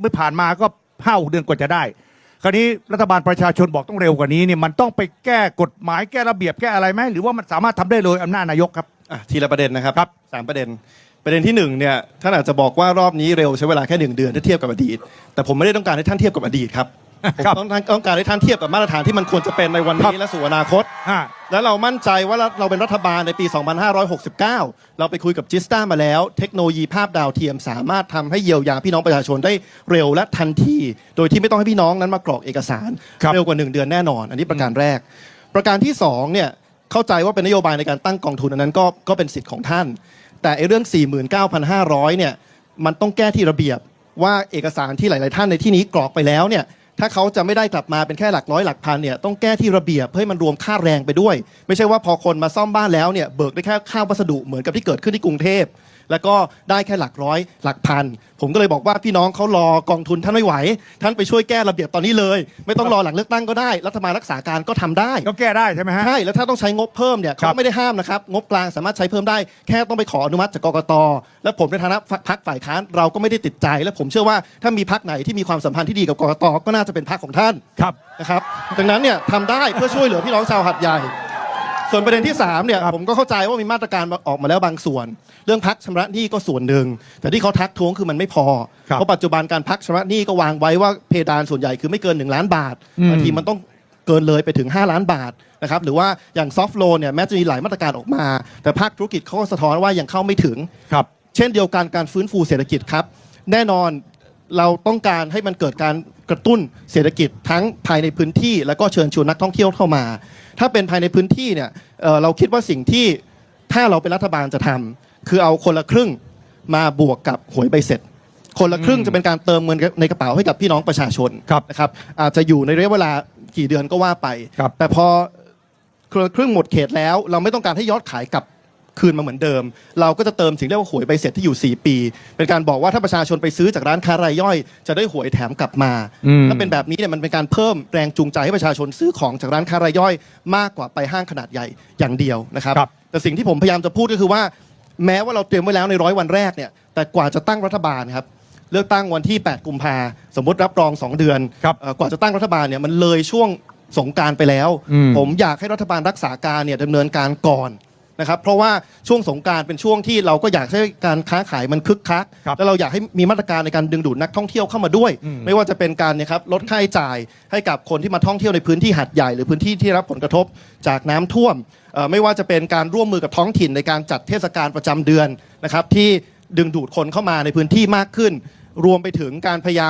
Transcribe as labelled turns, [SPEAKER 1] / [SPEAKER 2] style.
[SPEAKER 1] เมื่อผ่านมาก็ห้าเดือนกว่าจะได้ คราวนี้รัฐบาลประชาชนบอกต้องเร็วกว่านี้เนี่ยมันต้องไปแก้กฎหมายแก้ระเบียบแก้อะไรไหมหรือว่ามันสามารถทำได้เลยอำนาจนายกครับ
[SPEAKER 2] อะทีละประเด็นนะครับ
[SPEAKER 1] ครับ
[SPEAKER 2] สามประเด็นประเด็นที่หนึ่งเนี่ยท่านอาจจะบอกว่ารอบนี้เร็วใช้เวลาแค่หนึ่งเดือนถ้าเทียบกับอดีต แต่ผมไม่ได้ต้องการให้ท่านเทียบกับอดีตครับ ผม
[SPEAKER 1] ครับ
[SPEAKER 2] ต้องต้องการให้ท่านเทียบกับมาตรฐานที่มันควรจะเป็นในวัน
[SPEAKER 1] ครั
[SPEAKER 2] นี้
[SPEAKER 1] บ
[SPEAKER 2] และสู่อนาคต
[SPEAKER 1] อ่า
[SPEAKER 2] แล้วเรามั่นใจว่าเราเราเป็นรัฐบาลในปี 2569 เราไปคุยกับจิสตามาแล้ว เทคโนโลยีภาพดาวเทียมสามารถทำให้เยียวยาพี่น้องประชาชนได้เร็วและทันที โดยที่ไม่ต้องให้พี่น้องนั้นมากรอกเอกสาร
[SPEAKER 1] ครับ
[SPEAKER 2] เร็วกว่า 1 เดือนแน่นอน อันนี้ประการแรก ประการที่2เนี่ยเข้าใจว่าเป็นนโยบายในการตั้งกองทุนอันนั้นก็ก็เป็นสิทธิ์ของท่าน แต่ไอ้เรื่อง 49,500เนี่ยมันต้องแก้ที่ระเบียบว่าเอกสารที่หลาย ๆ ท่านในที่นี้กรอกไปแล้วเนี่ย ถ้าเขาจะไม่ได้กลับมาเป็นแค่หลักร้อยหลักพันเนี่ยต้องแก้ที่ระเบียบเพื่อให้มันรวมค่าแรงไปด้วย ไม่ใช่ว่าพอคนมาซ่อมบ้านแล้วเนี่ยเบิกได้แค่ค่าวัสดุเหมือนกับที่เกิดขึ้นที่กรุงเทพ แล้วก็ได้แค่หลักร้อยหลักพัน ผมก็เลยบอกว่าพี่น้องเขารอกองทุนท่านไม่ไหว ท่านไปช่วยแก้ระเบียบตอนนี้เลย ไม่ต้องรอหลังเลือกตั้งก็ได้ รัฐบาลรักษาการก็ทำได้
[SPEAKER 1] ก็แก้ได้ใช่ไหมฮะ
[SPEAKER 2] ใช่ แล้วถ้าต้องใช้งบเพิ่มเนี่ย
[SPEAKER 1] ครั
[SPEAKER 2] เขา
[SPEAKER 1] บ
[SPEAKER 2] ไม่ได้ห้ามนะครับ งบกลางสามารถใช้เพิ่มได้ แค่ต้องไปขออนุมัติจากกกต และผมในฐานะพักฝ่ายค้านเราก็ไม่ได้ติดใจ และผมเชื่อว่าถ้ามีพักไหนที่มีความสัมพันธ์ที่ดีกับกกต ก็น่าจะเป็นพักของท่าน
[SPEAKER 1] ครับ
[SPEAKER 2] นะครับ ดังนั้นเนี่ยทำได้เพื่อช่วยเหลือพี่น้องชาวหัดใหญ่ ส่วนประเด็นที่3เนี่ย
[SPEAKER 1] ครับ
[SPEAKER 2] ผมก็เข้าใจว่ามีมาตรการออกมาแล้วบางส่วน เรื่องพักชำระหนี้ก็ส่วนหนึ่งแต่ที่เขาทักท้วงคือมันไม่พอ
[SPEAKER 1] ครับ
[SPEAKER 2] เพราะปัจจุบันการพักชำระหนี้ก็วางไว้ว่าเพดานส่วนใหญ่คือไม่เกิน 1 ล้านบาท
[SPEAKER 1] อืม
[SPEAKER 2] บางทีมันต้องเกินเลยไปถึง 5 ล้านบาทนะครับหรือว่าอย่างซอฟ t ์โลนเนี่ยแม้จะมีหลายมาตรการออกมา แต่ภาคธุรกิจเขาก็สะท้อนว่ายังเข้าไม่ถึง
[SPEAKER 1] ครับ
[SPEAKER 2] เช่นเดียวกันการฟื้นฟูเศรษฐกิจครับแน่นอนเราต้องการให้มันเกิดการ กระตุ้นเศรษฐกิจทั้งภายในพื้นที่ แล้วก็เชิญชวนนักท่องเที่ยวเข้ามา ถ้าเป็นภายในพื้นที่เนี่ยเอ่อเราคิดว่าสิ่งที่ถ้าเราเป็นรัฐบาลจะทำคือเอาคนละครึ่งมาบวกกับหวยใบเสร็จ คนละครึ่ง
[SPEAKER 1] อืม
[SPEAKER 2] จะเป็นการเติมเงินในกระเป๋าให้กับพี่น้องประชาชน
[SPEAKER 1] ครับ
[SPEAKER 2] นะครับอาจจะอยู่ในระยะเวลากี่เดือนก็ว่าไป
[SPEAKER 1] ครับ
[SPEAKER 2] แต่พอ คนละครึ่งหมดเขตแล้วเราไม่ต้องการให้ยอดขายกลับ คืนมาเหมือนเดิม เราก็จะเติมสิ่งเรียกว่าหวยใบเสร็จที่อยู่ 4 ปี เป็นการบอกว่าถ้าประชาชนไปซื้อจากร้านค้ารายย่อย จะได้หวยแถมกลับมา
[SPEAKER 1] อืม
[SPEAKER 2] ถ้าเป็นแบบนี้เนี่ยมันเป็นการเพิ่มแรงจูงใจให้ประชาชนซื้อของจากร้านค้ารายย่อย มากกว่าไปห้างขนาดใหญ่อย่างเดียวนะครับ
[SPEAKER 1] ครับ
[SPEAKER 2] แต่สิ่งที่ผมพยายามจะพูดก็คือว่า แม้ว่าเราเตรียมไว้แล้วในร้อยวันแรกเนี่ยแต่กว่าจะตั้งรัฐบาลครับเลือกตั้งวันที่ 8 กุมภาสมมติรับรอง 2 เดือน
[SPEAKER 1] ครับ
[SPEAKER 2] เอ่อกว่าจะตั้งรัฐบาลเนี่ยมันเลยช่วงสงกรารไปแล้ว
[SPEAKER 1] อืม
[SPEAKER 2] ผมอยากให้รัฐบาลรักษาการเนี่ยดำเนินการก่อน นะครับเพราะว่าช่วงสงกรารเป็นช่วงที่เราก็อยากให้การค้าขายมันคึกคัก
[SPEAKER 1] ครับ
[SPEAKER 2] แล้วเราอยากให้มีมาตรการในการดึงดูดนักท่องเที่ยวเข้ามาด้วย
[SPEAKER 1] อืม
[SPEAKER 2] ไม่ว่าจะเป็นการเนี่ยครับลดค่าใช้จ่ายให้กับคนที่มาท่องเที่ยวในพื้นที่หัดใหญ่ หรือพื้นที่ที่รับผลกระทบจากน้ำท่วมเอ่อไม่ว่าจะเป็นการร่วมมือกับท้องถิ่นในการจัดเทศกาลประจำเดือนนะครับที่ดึงดูดคนเข้ามาในพื้นที่มากขึ้น รวมไปถึงการพยายาม